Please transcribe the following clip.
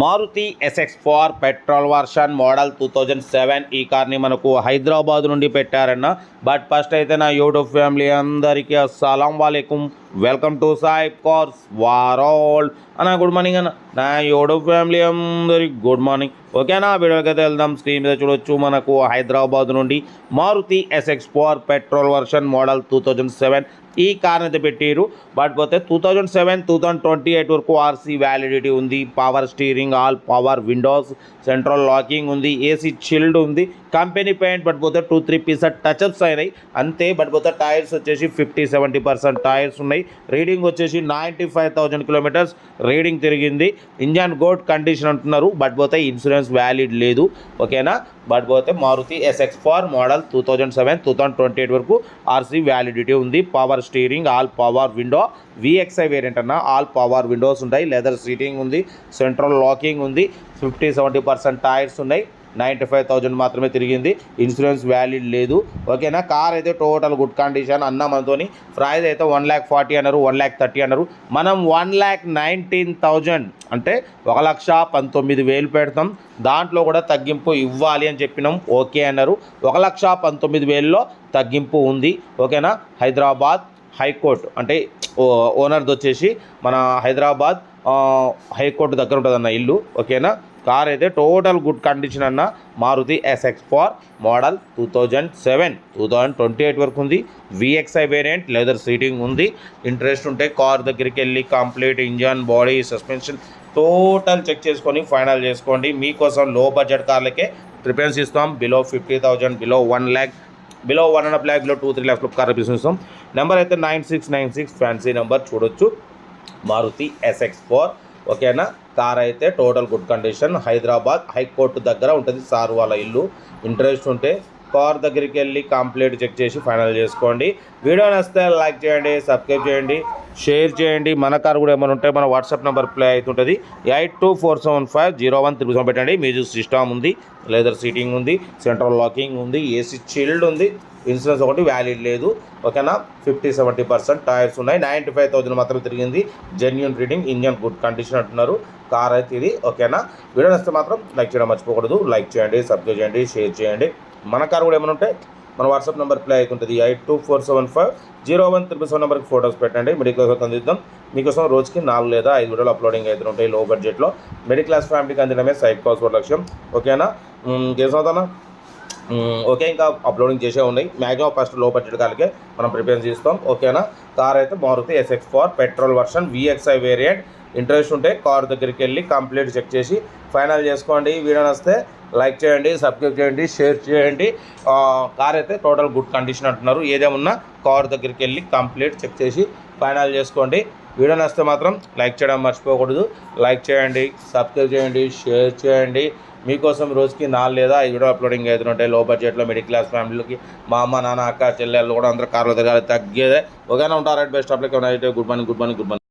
Maruti SX four petrol version model two thousand seven ఈ కార్ని మనకు హైదరాబాద్ నుండి పెట్టారన్న. బట్ ఫస్ట్ అయితే నా యూట్యూబ్ ఫ్యామిలీ అందరికీ అస్సలం వాలేకుం. వెల్కమ్ టు సాయిబ్ కార్స్ వారోల్ అన్న గుడ్ మార్నింగ్ అన్న. నా యూట్యూబ్ ఫ్యామిలీ అందరికి గుడ్ మార్నింగ్ ఓకేనా? వీడియోకి అయితే వెళ్దాం. స్క్రీన్ మీద చూడొచ్చు. మనకు హైదరాబాద్ నుండి Maruti SX four petrol version model two thousand seven ఈ కార్ అయితే పెట్టారు. బట్ పోతే two thousand seven two thousand twenty eight వరకు ఆర్సీ వ్యాలిడిటీ ఉంది. Power steering all power windows central locking ఉంది. ఏసీ చిల్డ్ ఉంది. కంపెనీ పెయింట్ బట్ పోతే two three piece touch ups అయినాయి. అంతే బట్ పోతే టైర్స్ వచ్చేసి ఫిఫ్టీ సెవెంటీ పర్సెంట్ టైర్స్ ఉన్నాయి. రీడింగ్ వచ్చేసి ninety five thousand kilometres reading తిరిగింది. ఇంజన్ గోడ్ కండిషన్ అంటున్నారు బట్ పోతే ఇన్సూరెన్స్ వ్యాలిడ్ లేదు. ఓకేనా? బట్ పోతే Maruti SX four model two thousand seven two thousand twenty eight వరకు ఆర్సీ వ్యాలిడిటీ ఉంది. Power steering all power window VXI variant అన్న all power windows ఉంటాయి. లెదర్ సీటింగ్ ఉంది. సెంట్రల్ లాకింగ్ ఉంది. ఫిఫ్టీ సెవెంటీ పర్సెంట్ టైర్స్ ఉన్నాయి. Ninety five thousand మాత్రమే తిరిగింది. Insurance valid లేదు. ఓకేనా? కార్ అయితే టోటల్ గుడ్ కండిషన్. అన్న మనతోని ప్రైస్ అయితే వన్ ల్యాక్ ఫార్టీ అన్నారు వన్ ల్యాక్ థర్టీ అన్నారు. మనం వన్ ల్యాక్ నైన్టీన్ థౌజండ్ అంటే ఒక లక్ష పంతొమ్మిది వేలు పెడతాం. దాంట్లో కూడా తగ్గింపు ఇవ్వాలి అని చెప్పినాం. ఓకే అన్నారు. ఒక లక్ష పంతొమ్మిది వేలలో తగ్గింపు ఉంది. ఓకేనా? హైదరాబాద్ హైకోర్టు అంటే ఓ- ఓనర్ది వచ్చేసి మన హైదరాబాద్ హైకోర్టు దగ్గర ఉంటుంది అన్న ఇల్లు. ఓకేనా? కార్ అయితే టోటల్ గుడ్ కండిషన్ అన్న Maruti SX four model two thousand seven two thousand twenty eight వరకు ఉంది. విఎక్స్ఐ వేరియంట్ లెదర్ సీటింగ్ ఉంది. ఇంట్రెస్ట్ ఉంటే కార్ దగ్గరికి వెళ్ళి complete engine body suspension total check చేసుకొని ఫైనల్ చేసుకోండి. మీకోసం లో బడ్జెట్ కార్లకే ప్రిఫరెన్స్ ఇస్తాం. Below fifty thousand below one lakh below one and half lakh below two three lakhs car ఇస్తాం. నెంబర్ అయితే nine six nine six fancy number చూడొచ్చు. Maruti SX four ఓకేనా? Car అయితే total good condition. Hyderabad high court దగ్గర ఉంటుంది sir వాళ్ళ ఇల్లు. Interest ఉంటే కార్ దగ్గరికి వెళ్ళి కంప్లీట్ చెక్ చేసి ఫైనల్ చేసుకోండి. వీడియో నచ్చితే లైక్ చేయండి సబ్స్క్రైబ్ చేయండి షేర్ చేయండి. మన కార్ కూడా ఏమైనా ఉంటే మన వాట్సాప్ నెంబర్ ప్లే అవుతుంటుంది. Eight two four seven five zero one three పెట్టండి. మ్యూజిక్ సిస్టమ్ ఉంది. లెదర్ సీటింగ్ ఉంది సెంట్రల్ లాకింగ్ ఉంది ఏసీ చిల్డ్ ఉంది ఇన్సూరెన్స్ ఒకటి వ్యాలిడ్ లేదు. ఓకేనా? ఫిఫ్టీ సెవెంటీ పర్సెంట్ టైర్స్ ఉన్నాయి. నైంటీ ఫైవ్ థౌసండ్ మాత్రం తిరిగింది. Genuine reading engine good condition అంటున్నారు. కార్ అయితే ఇది ఓకేనా? వీడియో నచ్చితే మాత్రం లైక్ చేయడం మర్చిపోకూడదు. లైక్ చేయండి సబ్స్క్రైబ్ చేయండి షేర్ చేయండి. మన కార్ కూడా ఏమైనా ఉంటే మన వాట్సాప్ నెంబర్ ప్లే అవుతుంటుంది eight two four seven five zero one triple seven నెంబర్కి ఫోటోస్ పెట్టండి. మిడిల్ క్లాస్ అందిద్దాం. మీకోసం రోజుకి నాలుగు లేదా ఐదు వీడియోలు అప్లోడింగ్ అయితే ఉంటాయి లో. బడ్జెట్లో మిడిల్ క్లాస్ ఫ్యామిలీకి అందడమే సైడ్ కాస్ట్ లక్ష్యం. ఓకేనా? కేసవుతానా ఓకే ఇంకా అప్లోడింగ్ చేసే ఉన్నాయి. మ్యాక్సిమం ఫస్ట్లో బడ్జెట్ కాలకే మనం ప్రిపేర్ చేస్తాం. ఓకేనా కార్ అయితే Maruti SX four petrol version VXI variant interest ఉంటే కార్ దగ్గరికి వెళ్ళి కంప్లీట్ చెక్ చేసి ఫైనల్ చేసుకోండి. వీడియో వస్తే లైక్ చేయండి సబ్స్క్రైబ్ చేయండి షేర్ చేయండి. కార్ అయితే టోటల్ గుడ్ కండిషన్ అంటున్నారు. ఏదేమున్నా కార్ దగ్గరికి వెళ్ళి కంప్లీట్ చెక్ చేసి ఫైనల్ చేసుకోండి. వీడియో నచ్చితే మాత్రం లైక్ చేయడం మర్చిపోకూడదు. లైక్ చేయండి సబ్స్క్రైబ్ చేయండి షేర్ చేయండి. మీకోసం రోజుకి నాలుగు లేదా ఐదు వీడియో అప్లోడింగ్ అవుతుంటాయి లో బడ్జెట్లో మిడిల్ క్లాస్ ఫ్యామిలీకి మా అమ్మ నాన్న అక్క చెల్లెళ్ళు కూడా అందరూ కార్లో తిరగాలి. తగ్గేదే. ఒకగానే ఉంటారు? Best అప్లైక్ good morning good morning good morning.